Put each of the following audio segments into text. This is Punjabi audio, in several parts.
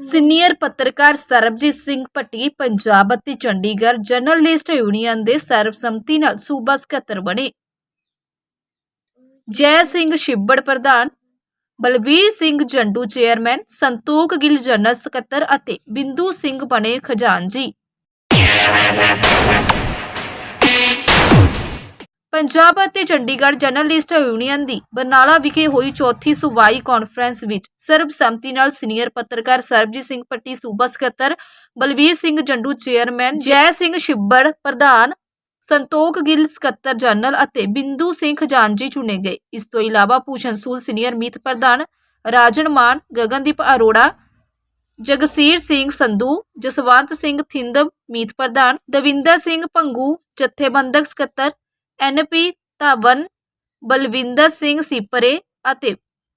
ਸੀਨੀਅਰ ਪੱਤਰਕਾਰ ਸਰਬਜੀਤ ਸਿੰਘ ਭੱਟੀ ਪੰਜਾਬ ਅਤੇ ਚੰਡੀਗੜ੍ਹ ਜਰਨਲਿਸਟ ਯੂਨੀਅਨ ਦੇ ਸਰਬਸੰਮਤੀ ਨਾਲ ਸੂਬਾ ਸਕੱਤਰ ਬਣੇ। ਜੈ ਸਿੰਘ ਛਿੱਬੜ ਪ੍ਰਧਾਨ, ਬਲਵੀਰ ਸਿੰਘ ਜੰਡੂ ਚੇਅਰਮੈਨ, ਸੰਤੋਖ ਗਿੱਲ ਜਨਰਲ ਸਕੱਤਰ ਅਤੇ ਬਿੰਦੂ ਸਿੰਘ ਬਣੇ ਖਜ਼ਾਨਜੀ। ਪੰਜਾਬ ਅਤੇ ਚੰਡੀਗੜ੍ਹ ਜਰਨਲਿਸਟ ਯੂਨੀਅਨ ਦੀ ਬਰਨਾਲਾ ਵਿਖੇ ਹੋਈ ਚੌਥੀ ਸੂਬਾਈ ਕਾਨਫਰੰਸ ਵਿੱਚ ਸਰਬਸੰਮਤੀ ਨਾਲ ਸੀਨੀਅਰ ਪੱਤਰਕਾਰ ਸਰਬਜੀਤ ਸਿੰਘ ਪੱਟੀ ਸੂਬਾ ਸਕੱਤਰ ਬਲਵੀਰ ਸਿੰਘ ਜੰਡੂ ਚੇਅਰਮੈਨ ਜੈ। ਸਿੰਘ ਛਿੱਬੜ ਪ੍ਰਧਾਨ ਸੰਤੋਖ ਗਿੱਲ ਸਕੱਤਰ ਜਨਰਲ ਅਤੇ ਬਿੰਦੂ ਸਿੰਘ ਖਜ਼ਾਨਜੀ ਚੁਣੇ ਗਏ। ਇਸ ਤੋਂ ਇਲਾਵਾ ਭੂਸ਼ਣ ਸੂਦ ਸੀਨੀਅਰ ਮੀਤ ਪ੍ਰਧਾਨ ਰਾਜਨ ਮਾਨ ਗਗਨਦੀਪ ਅਰੋੜਾ ਜਗਸੀਰ ਸਿੰਘ ਸੰਧੂ ਜਸਵੰਤ ਸਿੰਘ ਥਿੰਦ ਮੀਤ ਪ੍ਰਧਾਨ ਦਵਿੰਦਰ ਸਿੰਘ ਭੰਗੂ ਜਥੇਬੰਦਕ ਸਕੱਤਰ ਐਨਪੀ ਧਵਨ, ਬਲਵਿੰਦਰ ਸਿੰਘ ਸੀਪਰੇ ਅਤੇ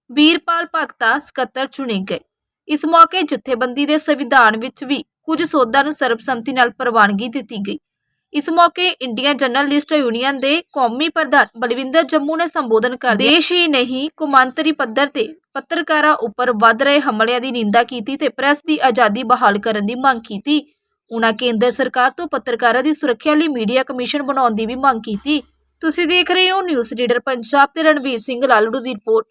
ਵੀਰਪਾਲ ਭਗਤਾ ਸਕੱਤਰ ਚੁਣੇ ਗਏ। ਇਸ ਮੌਕੇ ਜਥੇਬੰਦੀ ਦੇ ਸੰਵਿਧਾਨ ਵਿੱਚ ਵੀ ਕੁਝ ਸੋਧਾਂ ਨੂੰ ਸਰਬਸੰਮਤੀ ਨਾਲ ਪ੍ਰਵਾਨਗੀ ਦਿੱਤੀ ਗਈ। ਇਸ ਮੌਕੇ ਇੰਡੀਅਨ ਜਰਨਲਿਸਟ ਯੂਨੀਅਨ ਦੇ ਕੌਮੀ ਪ੍ਰਧਾਨ ਬਲਵਿੰਦਰ ਜੰਮੂ ਨੇ ਸੰਬੋਧਨ ਕਰਦੇ ਦੇਸ਼ ਹੀ ਨਹੀਂ ਕੌਮਾਂਤਰੀ ਪੱਧਰ ਤੇ ਪੱਤਰਕਾਰਾਂ ਉੱਪਰ ਵੱਧ ਰਹੇ ਹਮਲਿਆਂ ਦੀ ਨਿੰਦਾ ਕੀਤੀ ਤੇ ਪ੍ਰੈਸ ਦੀ ਆਜ਼ਾਦੀ ਬਹਾਲ ਕਰਨ ਦੀ ਮੰਗ ਕੀਤੀ। ਉਹਨਾਂ ਕੇਂਦਰ ਸਰਕਾਰ ਤੋਂ ਪੱਤਰਕਾਰਾਂ ਦੀ ਸੁਰੱਖਿਆ ਲਈ ਮੀਡੀਆ ਕਮਿਸ਼ਨ ਬਣਾਉਣ ਦੀ ਵੀ ਮੰਗ ਕੀਤੀ। ਤੁਸੀਂ ਦੇਖ ਰਹੇ ਹੋ ਨਿਊਜ਼ ਰੀਡਰ ਪੰਜਾਬ ਤੇ ਰਣਵੀਰ ਸਿੰਘ ਲਾਲੜੂ ਦੀ report.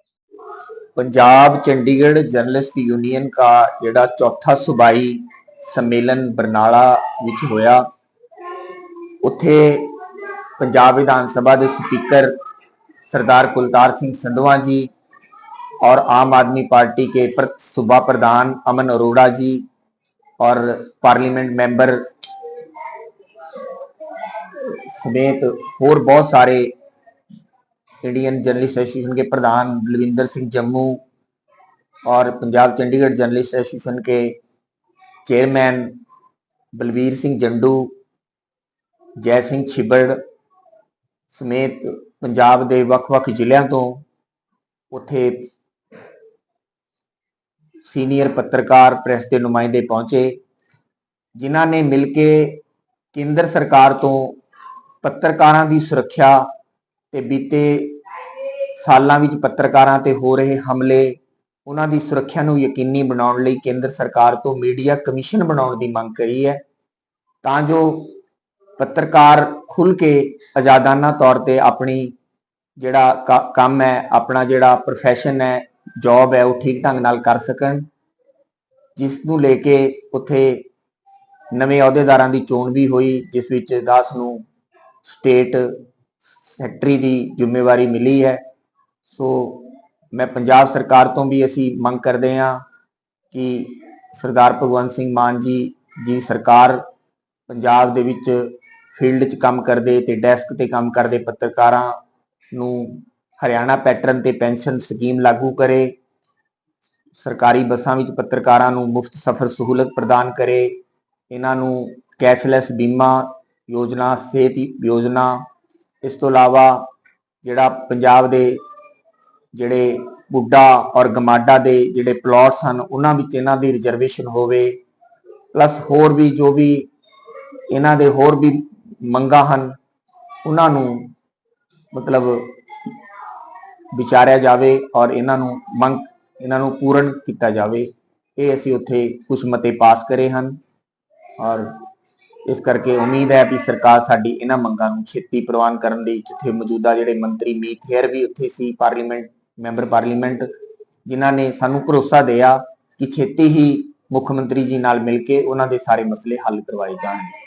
Punjab Chandigarh journalist union का ਜਿਹੜਾ ਚੌਥਾ ਸੁਬਾਈ ਸੰਮੇਲਨ ਬਰਨਾਲਾ ਵਿੱਚ ਹੋਇਆ, ਉੱਥੇ ਪੰਜਾਬ ਵਿਧਾਨ ਸਭਾ ਦੇ ਸਪੀਕਰ ਸਰਦਾਰ ਕੁਲਤਾਰ ਸਿੰਘ ਸੰਧਵਾ ਜੀ ਔਰ ਆਮ ਆਦਮੀ ਪਾਰਟੀ के सूबा ਪ੍ਰਧਾਨ ਅਮਨ ਅਰੋੜਾ ਜੀ ਔਰ ਪਾਰਲੀਮੈਂਟ ਮੈਂਬਰ समेत और बहुत सारे इंडियन जर्नलिस्ट एसोसिएशन के प्रधान बलविंदर सिंह जम्मू और पंजाब चंडीगढ़ जर्नलिस्ट एसोसिएशन के चेयरमैन बलवीर सिंह जंडू ਜੈ ਸਿੰਘ ਛਿਬੜ ਸਮੇਤ ਪੰਜਾਬ ਦੇ ਵੱਖ-ਵੱਖ ਜ਼ਿਲ੍ਹਿਆਂ ਤੋਂ ਉੱਥੇ ਸੀਨੀਅਰ ਪੱਤਰਕਾਰ ਪ੍ਰੈਸ ਦੇ ਨੁਮਾਇੰਦੇ ਪਹੁੰਚੇ ਜਿਨ੍ਹਾਂ ਨੇ ਮਿਲ ਕੇ ਕੇਂਦਰ ਸਰਕਾਰ ਤੋਂ ਪੱਤਰਕਾਰਾਂ ਦੀ ਸੁਰੱਖਿਆ ਤੇ ਬੀਤੇ ਸਾਲਾਂ ਵਿੱਚ ਪੱਤਰਕਾਰਾਂ ਤੇ ਹੋ ਰਹੇ ਹਮਲੇ, ਉਹਨਾਂ ਦੀ ਸੁਰੱਖਿਆ ਨੂੰ ਯਕੀਨੀ ਬਣਾਉਣ ਲਈ ਕੇਂਦਰ ਸਰਕਾਰ ਤੋਂ ਮੀਡੀਆ ਕਮਿਸ਼ਨ ਬਣਾਉਣ ਦੀ ਮੰਗ ਕਰੀ ਹੈ। ਤਾਂ ਜੋ ਪੱਤਰਕਾਰ ਖੁੱਲ ਕੇ ਆਜ਼ਾਦਾਨਾ ਤੌਰ ਤੇ ਆਪਣੀ ਜਿਹੜਾ ਕ- ਕੰਮ ਹੈ, ਆਪਣਾ ਜਿਹੜਾ ਪ੍ਰੋਫੈਸ਼ਨ ਹੈ ਜੌਬ ਹੈ, ਉਹ ਠੀਕ ਢੰਗ ਨਾਲ ਕਰ ਸਕਣ, ਜਿਸ ਨੂੰ ਲੈ ਕੇ ਉੱਥੇ ਨਵੇਂ ਅਹੁਦੇਦਾਰਾਂ ਦੀ ਚੋਣ ਵੀ ਹੋਈ, ਜਿਸ ਵਿੱਚ ਦਾਸ ਨੂੰ ਸਟੇਟ ਸੈਕਟਰੀ ਦੀ ਜ਼ਿੰਮੇਵਾਰੀ ਮਿਲੀ ਹੈ। ਸੋ ਮੈਂ ਪੰਜਾਬ ਸਰਕਾਰ ਤੋਂ ਵੀ ਅਸੀਂ ਮੰਗ ਕਰਦੇ ਹਾਂ ਕਿ ਸਰਦਾਰ ਭਗਵੰਤ ਸਿੰਘ ਮਾਨ ਜੀ ਜੀ ਸਰਕਾਰ ਪੰਜਾਬ ਦੇ ਵਿੱਚ ਫੀਲਡ 'ਚ ਕੰਮ ਕਰਦੇ ਤੇ ਡੈਸਕ ਤੇ ਕੰਮ ਕਰਦੇ ਪੱਤਰਕਾਰਾਂ ਨੂੰ ਹਰਿਆਣਾ ਪੈਟਰਨ ਤੇ ਪੈਨਸ਼ਨ ਸਕੀਮ ਲਾਗੂ ਕਰੇ, ਸਰਕਾਰੀ ਬੱਸਾਂ ਵਿੱਚ ਪੱਤਰਕਾਰਾਂ ਨੂੰ ਮੁਫਤ ਸਫ਼ਰ ਸਹੂਲਤ ਪ੍ਰਦਾਨ ਕਰੇ, ਇਹਨਾਂ ਨੂੰ ਕੈਸ਼ਲੈਸ ਬੀਮਾ ਯੋਜਨਾ, ਸਿਹਤ ਯੋਜਨਾ, ਇਸ ਤੋਂ ਇਲਾਵਾ ਜਿਹੜਾ ਪੰਜਾਬ ਦੇ ਜਿਹੜੇ ਬੁੱਢਾ ਔਰ ਗਮਾਡਾ ਦੇ ਜਿਹੜੇ ਪਲਾਟਸ ਹਨ ਉਹਨਾਂ ਵਿੱਚ ਇਹਨਾਂ ਦੀ ਰਿਜ਼ਰਵੇਸ਼ਨ ਹੋਵੇ ਪਲੱਸ ਹੋਰ ਵੀ ਜੋ ਵੀ ਇਹਨਾਂ ਦੇ ਹੋਰ ਵੀ ਮੰਗਾਂ ਹਨ, ਉਹਨਾਂ ਨੂੰ ਮਤਲਬ ਵਿਚਾਰਿਆ ਜਾਵੇ ਔਰ ਇਹਨਾਂ ਨੂੰ ਮੰਗ, ਇਹਨਾਂ ਨੂੰ ਪੂਰਨ ਕੀਤਾ ਜਾਵੇ, ਇਹ ਅਸੀਂ ਉੱਥੇ ਕੁਝ ਮਤੇ ਪਾਸ ਕਰੇ ਹਨ ਔਰ ਇਸ ਕਰਕੇ ਉਮੀਦ ਹੈ ਵੀ ਸਰਕਾਰ ਸਾਡੀ ਇਹਨਾਂ ਮੰਗਾਂ ਨੂੰ ਛੇਤੀ ਪ੍ਰਵਾਨ ਕਰਨ ਦੀ, ਜਿੱਥੇ ਮੌਜੂਦਾ ਜਿਹੜੇ ਮੰਤਰੀ ਮੀਤ ਹੇਅਰ ਵੀ ਉੱਥੇ ਸੀ ਪਾਰਲੀਮੈਂਟ, ਮੈਂਬਰ ਪਾਰਲੀਮੈਂਟ, ਜਿਨ੍ਹਾਂ ਨੇ ਸਾਨੂੰ ਭਰੋਸਾ ਦਿਆ ਕਿ ਛੇਤੀ ਹੀ ਮੁੱਖ ਮੰਤਰੀ ਜੀ ਨਾਲ ਮਿਲ ਕੇ ਉਹਨਾਂ ਦੇ ਸਾਰੇ ਮਸਲੇ ਹੱਲ ਕਰਵਾਏ ਜਾਣਗੇ।